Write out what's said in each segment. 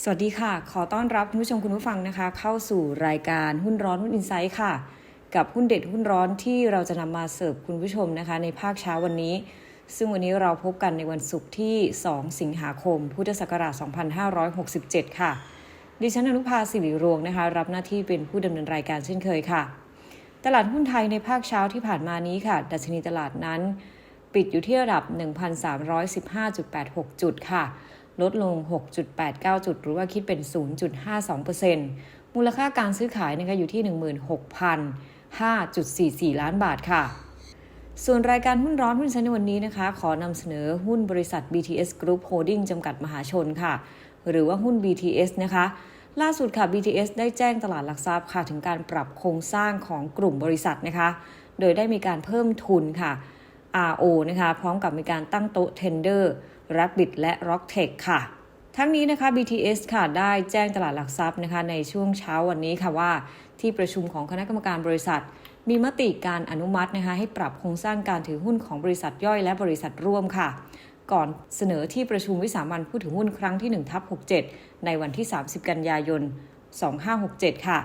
สวัสดีค่ะ ขอต้อนรับคุณผู้ชมคุณผู้ฟังนะคะ เข้าสู่รายการหุ้นร้อนหุ้นอินไซต์ค่ะ กับหุ้นเด็ดหุ้นร้อนที่เราจะนำมาเสิร์ฟคุณผู้ชมนะคะ ในภาคเช้าวันนี้ ซึ่งวันนี้เราพบกันในวันศุกร์ที่ 2 สิงหาคม พุทธศักราช 2567 ค่ะ ดิฉันอนุภาสิริรวงนะคะ รับหน้าที่เป็นผู้ดำเนินรายการเช่นเคยค่ะ ตลาดหุ้นไทยในภาคเช้าที่ผ่านมานี้ค่ะ ดัชนีตลาดนั้น ปิดอยู่ที่ระดับ 1,315.86 จุดค่ะ ลดลง 6.89 จุด หรือว่าคิดเป็น 0.52%มูลค่าการซื้อขายนะคะอยู่ที่ 16,005.44 ล้านบาทค่ะ ส่วนรายการหุ้นร้อนหุ้นชั้นในวันนี้นะคะ ขอนำเสนอหุ้นบริษัท BTS Group Holding จำกัดมหาชนค่ะ หรือว่าหุ้น BTS นะคะล่าสุดค่ะ BTS ได้แจ้งตลาดหลักทรัพย์ค่ะ ถึงการปรับโครงสร้างของกลุ่มบริษัทนะคะ โดยได้มีการเพิ่มทุนค่ะ RO นะคะ พร้อมกับมีการตั้งโต๊ะ Tender Rabbit และ Rocktech ค่ะ ทั้งนี้นะคะ BTS ค่ะได้แจ้งตลาดหลักทรัพย์นะคะในช่วงเช้าวันนี้ค่ะว่า ที่ประชุมของคณะกรรมการบริษัท มีมติการอนุมัตินะคะให้ปรับโครงสร้างการถือหุ้นของบริษัทย่อยและบริษัทร่วมค่ะ ก่อนเสนอที่ประชุมวิสามันผู้ถือหุ้นครั้งที่1ทับ67 ในวันที่ 30 กันยายน 2567 ค่ะ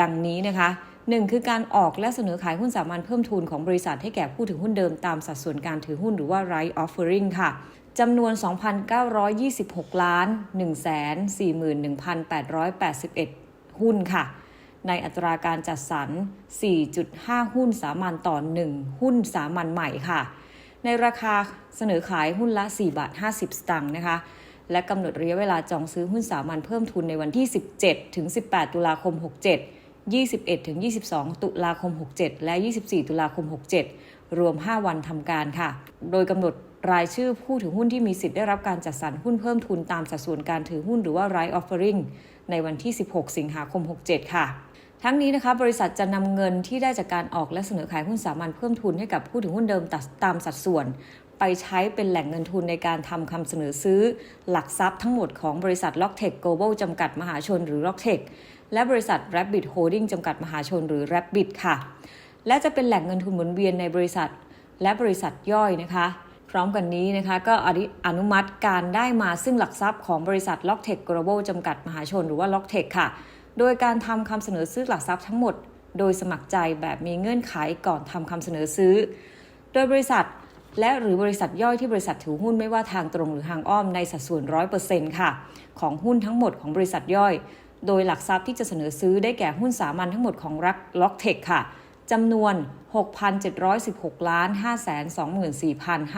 ดังนี้นะคะ1คือการออกและเสนอขายหุ้นสามัญเพิ่มทุนของบริษัทให้แก่ผู้ถือหุ้นเดิมตามสัดส่วนการถือหุ้นหรือว่า right offering ค่ะ จำนวน 2,926 ล้าน 141,881 หุ้นค่ะ ในอัตราการจัดสรร 4.5 หุ้นสามัญต่อ 1 หุ้นสามัญใหม่ค่ะ ในราคาเสนอขายหุ้นละ 4 บาท 50 สตางค์นะคะ และกำหนดระยะเวลาจองซื้อหุ้นสามัญเพิ่มทุนในวันที่ 17 ถึง 18 ตุลาคม 67 21ถึง22 ตุลาคม 67 และ 24 ตุลาคม 67 รวม 5 วันทำการค่ะ โดยกำหนด รายชื่อผู้ถือหุ้นที่มีสิทธิ์ได้รับการจัดสรรหุ้นเพิ่มทุนตามสัดส่วนการถือหุ้นหรือว่า right offering ในวันที่ 16 สิงหาคม 67 ค่ะ ทั้งนี้นะคะบริษัทจะนำเงินที่ได้จากการออกและเสนอขายหุ้นสามัญเพิ่มทุนให้กับผู้ถือหุ้นเดิมตามสัดส่วน ไปใช้เป็นแหล่งเงินทุนในการทำคำเสนอซื้อ หลักทรัพย์ทั้งหมดของบริษัท Locktech Global จำกัดมหาชนหรือ Locktech และบริษัท Rabbit Holding จำกัดมหาชนหรือ Rabbit ค่ะ และจะเป็นแหล่งเงินทุนหมุนเวียนในบริษัท และบริษัทย่อยนะคะ พร้อมกันนี้นะคะก็อนุมัติการได้มาซึ่งหลักทรัพย์ของบริษัท Locktech Global จำกัดมหาชนหรือว่า Locktech ค่ะ โดยการทำคำเสนอซื้อหลักทรัพย์ทั้งหมด โดยสมัครใจแบบมีเงื่อนไขก่อนทำคำเสนอซื้อ โดยบริษัทและหรือบริษัทย่อยที่บริษัทถือหุ้นไม่ว่าทางตรงหรือทางอ้อมในสัดส่วน 100%ค่ะ ของหุ้นทั้งหมดของบริษัทย่อย โดยหลักทรัพย์ที่จะเสนอซื้อได้แก่หุ้นสามัญทั้งหมดของรัก Locktech ค่ะ จำนวน 6,716 ล้าน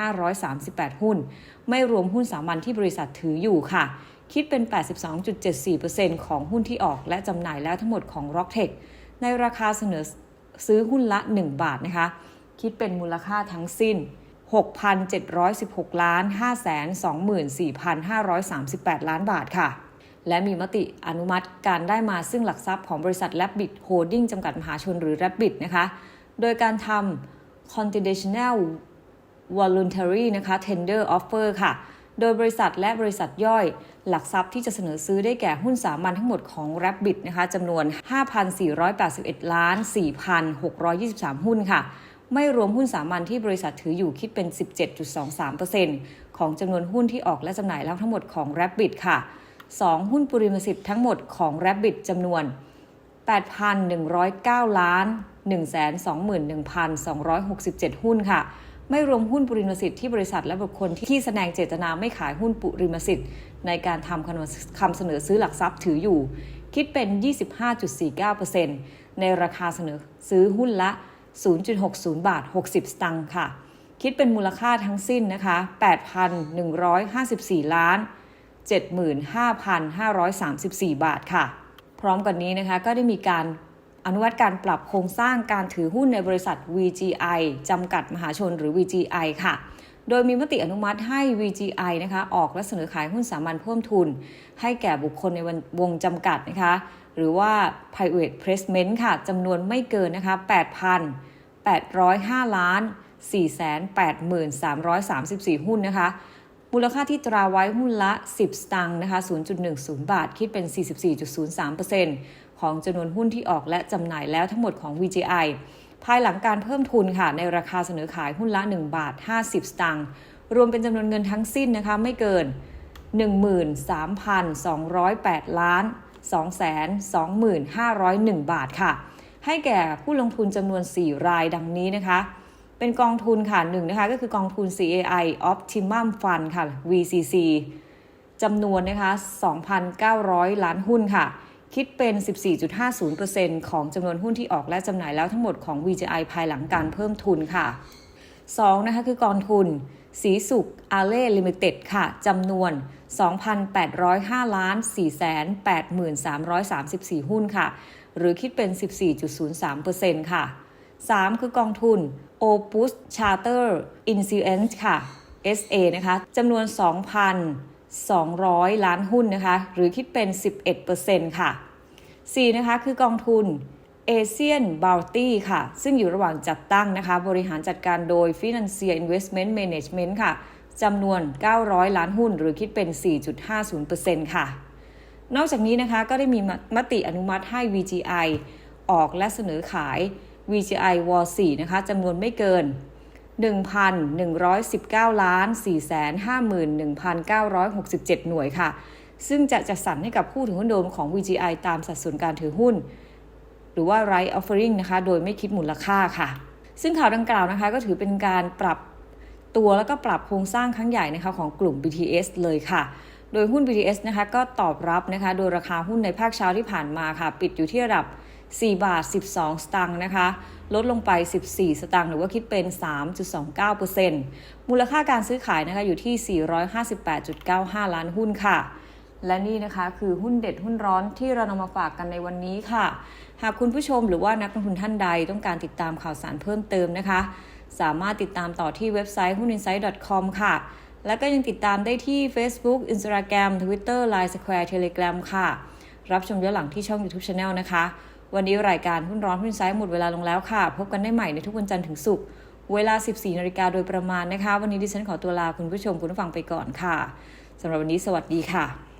524,538 หุ้น ไม่รวมหุ้นสามัญที่บริษัทถืออยู่ค่ะ คิดเป็น 82.74%ของหุ้นที่ออกและจำหน่ายแล้วทั้งหมดของ Rocktech ในราคาเสนอซื้อหุ้นละ 1 บาทนะคะ คิดเป็นมูลค่าทั้งสิ้น 6,716 ล้าน 524,538 ล้านบาทค่ะ และมีมติอนุมัติการได้มาซึ่งหลักทรัพย์ของบริษัท Rabbit Holding จำกัดมหาชนหรือ Rabbit นะคะ โดยการทำ conditional voluntary นะคะ tender offer ค่ะ โดยบริษัทและบริษัทย่อยหลักทรัพย์ที่จะเสนอซื้อได้แก่หุ้นสามัญทั้งหมดของ Rabbit นะคะจำนวน 5,481 ล้าน 4,623 หุ้นค่ะ ไม่รวมหุ้นสามัญที่บริษัทถืออยู่คิดเป็น 17.23%ของจำนวนหุ้นที่ออกและจำหน่ายแล้วทั้งหมดของ Rabbit ค่ะ 2 หุ้นปุริมสิทธิ์ทั้งหมดของ Rabbit จำนวน 8,109 ล้าน 121,267 หุ้นค่ะ ไม่รวมหุ้นปุริมสิทธิ์ที่บริษัทและบุคคลที่แสดงเจตนาไม่ขายหุ้นปุริมสิทธิ์ในการทำคำเสนอซื้อหลักทรัพย์ถืออยู่ คิดเป็น 25.49%ในราคาเสนอซื้อหุ้นละ 0.60 บาท 60 สตังค์ค่ะ คิดเป็นมูลค่าทั้งสิ้นนะคะ 8,154 ล้าน 75,534 บาทค่ะ พร้อมกันนี้นะคะก็ได้มีการอนุมัติการปรับโครงสร้างการถือหุ้นในบริษัท VGI จำกัดมหาชนหรือ VGI ค่ะ โดยมีมติอนุมัติให้ VGI นะคะออกและเสนอขายหุ้นสามัญเพิ่มทุน ให้แก่บุคคลในวงจำกัดนะคะ หรือว่า private placement ค่ะจำนวนไม่เกินนะคะ8,805 ล้าน 483,334หุ้นนะคะ มูลค่าที่ตราไว้หุ้นละ 10 สตางค์นะคะ 0.10 บาท คิดเป็น 44.03%ของจำนวนหุ้นที่ออกและจำหน่ายแล้วทั้งหมดของ VGI ภายหลังการเพิ่มทุนค่ะ ในราคาเสนอขายหุ้นละ 1 บาท 50 สตางค์ รวมเป็นจำนวนเงินทั้งสิ้นนะคะ ไม่เกิน 13,208 ล้าน 225,001บาทค่ะ ให้แก่ผู้ลงทุนจำนวน 4 รายดังนี้นะคะ เป็นกองทุนค่ะหนึ่งนะคะก็คือกองทุน CAI Optimum Fund ค่ะ VCC จำนวนนะคะ 2,900 ล้านหุ้นค่ะ คิดเป็น 14.50%ของจำนวนหุ้นที่ออกและจำหน่ายแล้วทั้งหมดของ VGI ภายหลังการเพิ่มทุนค่ะ 2 นะคะคือกองทุนสีสุขอาเล่ลิมิเต็ดค่ะจำนวน 2,805 ล้าน 483,334 หุ้นค่ะ หรือคิดเป็น 14.03%ค่ะ 3 คือกองทุน Opus Charter Insurance ค่ะ SA นะคะจำนวน 2,200 ล้านหุ้นนะคะ หรือคิดเป็น 11%ค่ะ 4 นะคะ คือกองทุน Asian Bounty ค่ะ ซึ่งอยู่ระหว่างจัดตั้งนะคะ บริหารจัดการโดย Financial Investment Management ค่ะจำนวน 900 ล้านหุ้น หรือคิดเป็น 4.50%ค่ะ นอกจากนี้นะคะก็ได้มีมติอนุมัติให้ VGI ออกและเสนอขาย VGI w 4นะคะจำนวนไม่เกิน 1,119ล้าน451,967 หน่วยค่ะ ซึ่งจะจัดสรรให้กับผู้ถือหุ้นเดิมของ VGI ตามสัดส่วนการถือหุ้น หรือว่า right offering นะคะ โดยไม่คิดมูลค่าค่ะ ซึ่งข่าวดังกล่าวนะคะ ก็ถือเป็นการปรับตัวแล้วก็ปรับโครงสร้างครั้งใหญ่นะคะของกลุ่ม BTS เลยค่ะ โดยหุ้น BTS นะคะก็ตอบรับนะคะ โดยราคาหุ้นในภาคเช้าที่ผ่านมาค่ะ ปิดอยู่ที่ระดับ 4 บาท 12 สตางค์นะคะ ลดลงไป 14 สตางค์หรือว่าคิดเป็น 3.29%มูลค่าการซื้อขายนะคะอยู่ที่ 458.95 ล้านหุ้นค่ะ และนี่นะคะคือหุ้นเด็ดหุ้นร้อนที่เรานำมาฝากกันในวันนี้ค่ะ หากคุณผู้ชมหรือว่านักลงทุนท่านใดต้องการติดตามข่าวสารเพิ่มเติมนะคะ สามารถติดตามต่อที่เว็บไซต์หุ้น insight com ค่ะและก็ยังติดตามได้ที่ Facebook Instagram Twitter Line Square Telegram ค่ะ รับชมย้อนหลังที่ช่อง YouTube Channel นะคะ วันนี้รายการหุ้นร้อนหุ้นไซด์หมดเวลาลงแล้วค่ะ พบกันได้ใหม่ในทุกวันจันทร์ถึงศุกร์เวลา 14นาฬิกาโดยประมาณนะคะ วันนี้ดิฉันขอตัวลาคุณผู้ชมคุณผู้ฟังไปก่อนค่ะสำหรับวันนี้สวัสดีค่ะ